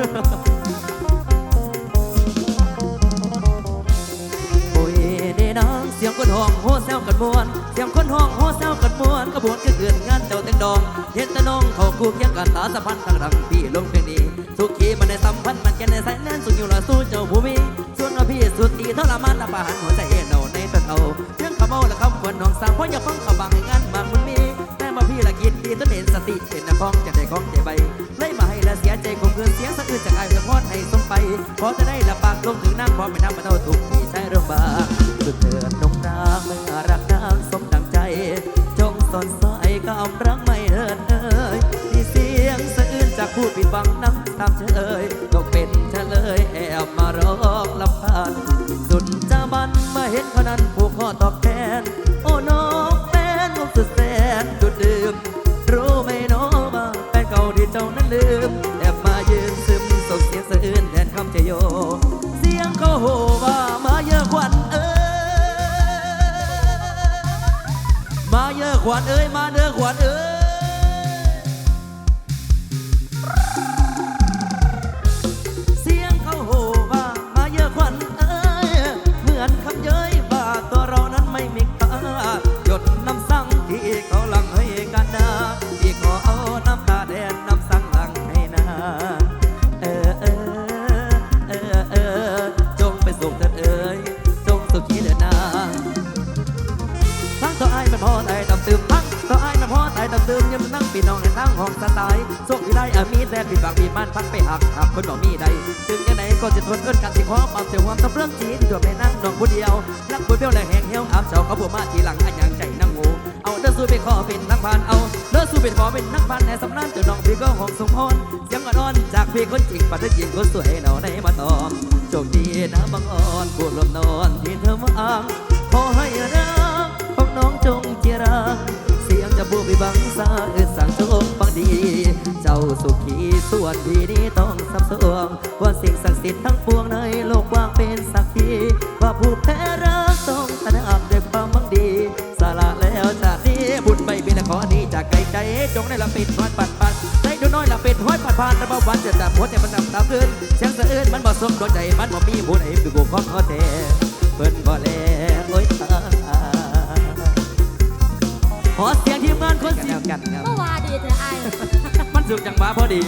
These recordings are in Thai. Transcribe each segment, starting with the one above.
โอ้ยเดน้องเสียงคนห้องโหแซวกันมวนเสียงคนห้องโหแซวกันมวนกระบวนก็เกิอนงานเจ้าแตงดองเห็นตะน้องเขาคู่เคียงกันตาสะพันทางดังพี่ลงเพลงนี้สุขีมันในสัมพันธ์มันแกในสายแน่นสุขอยู่ละสู้เจ้าภูมิส่วนพี่สุดดีทรมานละปาหันหัวใจเอ็นเอาในตะเอาเพียงขมเอาละคำควรน้องสาวเพราะอยากฟังขบังงานมามุนมีแต่มาพี่ละกินดีต้นเห็นสติเป็นน้ำพองจะได้ของใจใบเลยมา ใจคงเกินเสียงสะอื้นจากไอ้จะพอดให้สมไปพอจะได้ละปากลงถึงน้ำพอไม่น้ำมาเท่าถูกที่ใช้เรื่องบางสุดเถิดนงนางเมื่อรักนางสมดังใจ จงสนสายกำรัง สวดดีนี้ต้องสับสวงว่าสิ่งศักดิ์สิทธิ์ทั้งปวงในโลกว่างเป็นสักทีว่าผู้แพ้รักต้องตนะหนับด้วยความมั่งดี สละแล้วชาตินี้บุญไม่เป็นขอนี้จากไกลใจจงในละปิดน้อยปัดปัดในดูน้อยละปิดห้อยปัดปัดระเบาาวันจะดับหัวใจมันนาตามเื่นเชียงสะอื้นมันบ่สมดวงใจมันบ่มีบุญไหนดูกูขอเขาแต่เปิดบ่แลโอ้ยตาขอเสียงทีมงานคนสิกันกันครับเมื่อวานดีเธอไอมันสุดจังหวะพอดี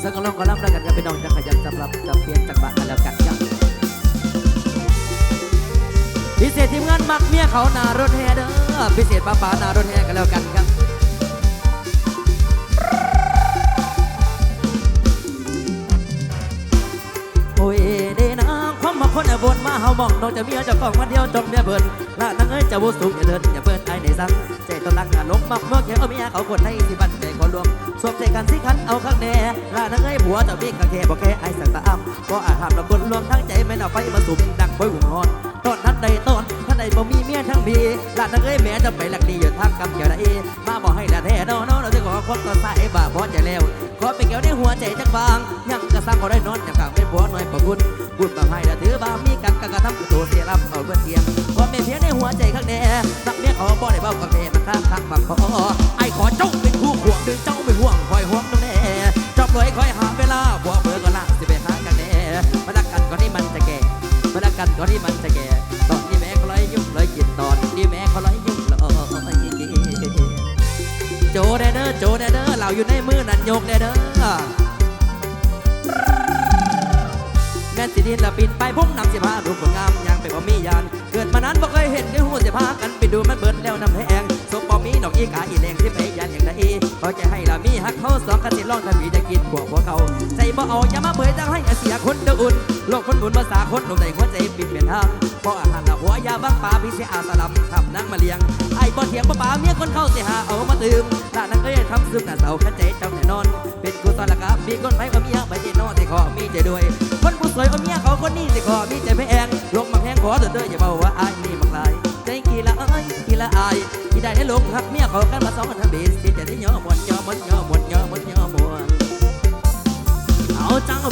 เสกรลองกรล่ำแล้วกันกับปีน้องจะขยันจับรับจัเพียนจักบะกันแล้วกันครับพิเศษทีมงานมักเมียเขานารถแฮเดอร์พิเศษป้าป้านารถแฮกันแล้วกันครับโอ้ยเดนะความมาคนบนมาเฮาบอกน้องจะเมียจะกองมาเดียวจมเมียเบิร์นละนังเอ้ยจะบุสูงอย่าเดินอย่าเบิร์นไอในสัง ตอนตั้งงานลงมักเมื่อแค่เอาเมียเขาคนให้ที่บ้านใจคนรวมสวมใจกันสิคันเอาข้างแน่ละนางเอ้ยผัวจะมีกางแค่บอกแค่ไอ้สังตาอ้ำก็อาหารเราคนรวมทั้งใจไม่เอาไฟมาสุ่มดังคอยหุ่นหอนตอนนั้นใดตอนท่านใดบ่มีเมียทั้งพีละนางเอ้ยแม่จะไปหลักดีอยู่ทางกำเกี่ยวได้มาบอกให้ละแท้น้องๆเราจะขอคนต่อสายบ่าพอใจแล้วขอไปเกี่ยวในหัวใจจักบางยังกระซังก็ได้นอนอย่างกลางเป็นผัวหน่อยประคุณ บุญบางให้ละถือบามีกันกะกระทำกระตัวเสียรับเอาเพื่อเทียมขอเป็นเพียงในหัวใจข้างแน่สักเมียขอบ่ได้เบ้ากับแม่มันข้างข้างบังขอไอ้ขอเจ้าเป็นคู่ห่วงดึงเจ้าเป็นห่วงคอยห่วงตรงแน่จอบเลยคอยหาเวลาบัวเบื่อก็ละสิไปหากันแน่มาดักกันก่อนที่มันจะแก่มาดักกันก่อนที่มันจะแก่ตอนนี้แม่เขาเลยยุ่งเลยกินตอนนี้แม่เขาเลยยุ่งเลยโจเดอเด้อโจเดอเด้อเราอยู่ในมือนั่นยกเดอเด้อแสิดินละปินไปพุ่งนำสิพาดูผลงามยังไปบ่มียาน เกิดมานั้นบ่เคยเห็นได้หูสิพากันไปดูมันเบิดแล้วน้ำแพงสมบ่มีนอกอีกาอีแรงที่ไปยันอย่าง ใดพอจะให้ละมีฮักเขาสองกันสิลองทำมีจะกินพวกพวกเขา ใจบ่เอาอย่ามาเผยจังให้เสียคนเดืออุ่นโลกคนบุญภาษาคนหนุ่มใดหัวใจปิดเป็นทางเพราะอาหารละหัวยาบังปลาพี่เสียอาสลัมทำนั่งมาเลี้ยงไอ้บ่เถียงบ่ป่าเมียคนเข้าเสิหาเอามาตื่มละนังเอ้ยทำซึมหน้าเสาขันใจเจ้าแน่นอน เป็นกุศละกรรมมีคนไปว่าเมียไปที่นอนที่ขอมีใจด้วย คนผู้สวยเอาเมียเขาคนนี้สิขอมีใจไม่แองลงมาแพงขอเถิดเด้ออย่าเบาว่าไอายนี่มักลาย ละอายที่ได้ในลูกหักเมียเขากันมาสองคนทั้งดีสิจะได้ย่อมวย่อมวย่อมวย่อมวนย่อมวนเอาจังเอา